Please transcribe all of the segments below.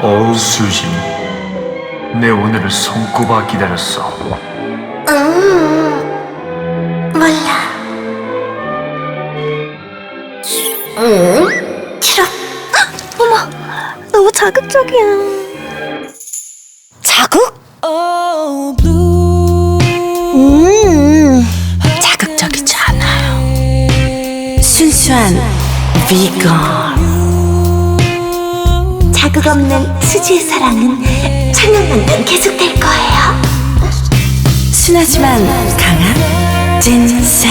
어우 수진 내 오늘을 손꼽아 기다렸어 몰라. 응? 싫어. 어머, 너무 자극적이야. 자극? 음, 자극적이지 않아요. 순수한 비건. 자극 없는 수지의 사랑은 천년만년 계속될 거예요. 순하지만 강한 진센.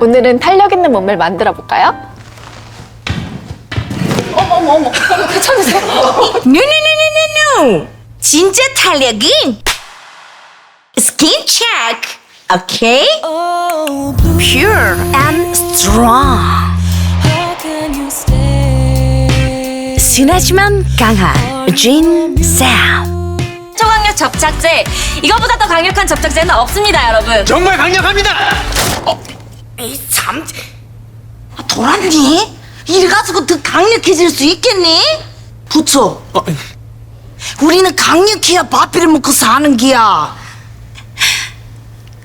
오늘은 탄력 있는 몸을 만들어 볼까요? 어머 어머 어머 어머 괜찮으세요? 노노노노노노 진짜 탄력은 스킨 체크 오케이? Pure and strong 순하지만 강한 진센 초강력 접착제. 이거보다 더 강력한 접착제는 없습니다 여러분. 정말 강력합니다. 에이 참. 돌았니? 이래 가지고 더 강력해질 수 있겠니? 부처. 우리는 강력해야 밥비를 먹고 사는 기야.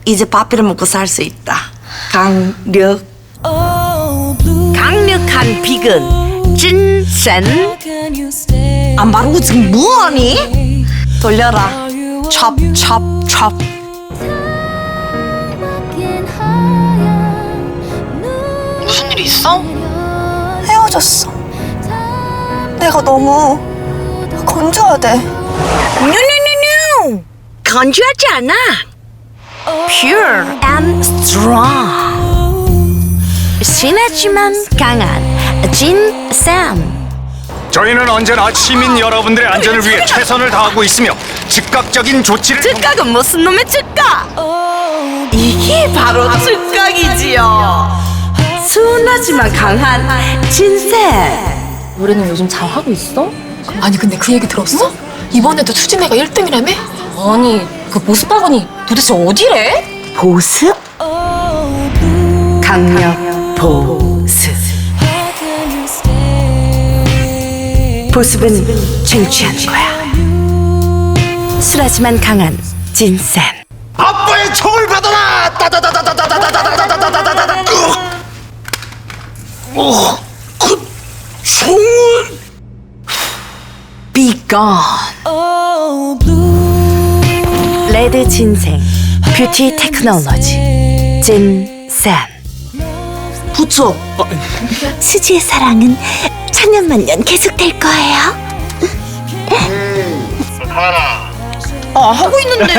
이제 밥비를 먹고 살 수 있다. 강력. 강력한 비근 진센 안 바르고 지금 뭐하니? 돌려라 찹찹찹 무슨 일 있어? 헤어졌어. 내가 너무 건조하대. 노노노노 건조하지 않아 Pure and strong 진하지만 강한 진샘 저희는 언제나 시민 여러분들의 안전을 위해 최선을 다하고 있으며 즉각적인 조치를 즉각은 무슨 놈의 즉각 이게 바로 즉각이지요 순하지만 강한 진샘 노래는 요즘 잘 하고 있어? 아니 근데 그 얘기 들었어? 이번에도 수진이가 1등이라며? 아니 그 보습학원이 도대체 어디래? 보습 강력 보 보습은 쟁취하는 거야 순하지만 강한 진센 아빠의 총을 받아라. 따다다다다다다다다다다다다다다. 어, 그 총은 gone 레드 진생 뷰티 테크놀로지 진센 부처 수지의 사랑은 천년만년 계속될 거예요. 아 하고 있는데.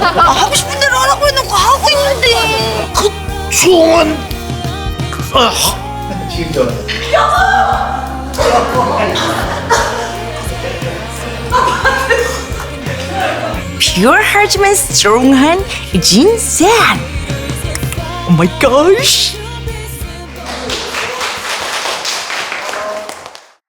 아, 하고 싶은 대로 하라고 해놓고 하고 있는데. 그 총은. 퓨어하지만 스트롱한 진센 오 마이 갓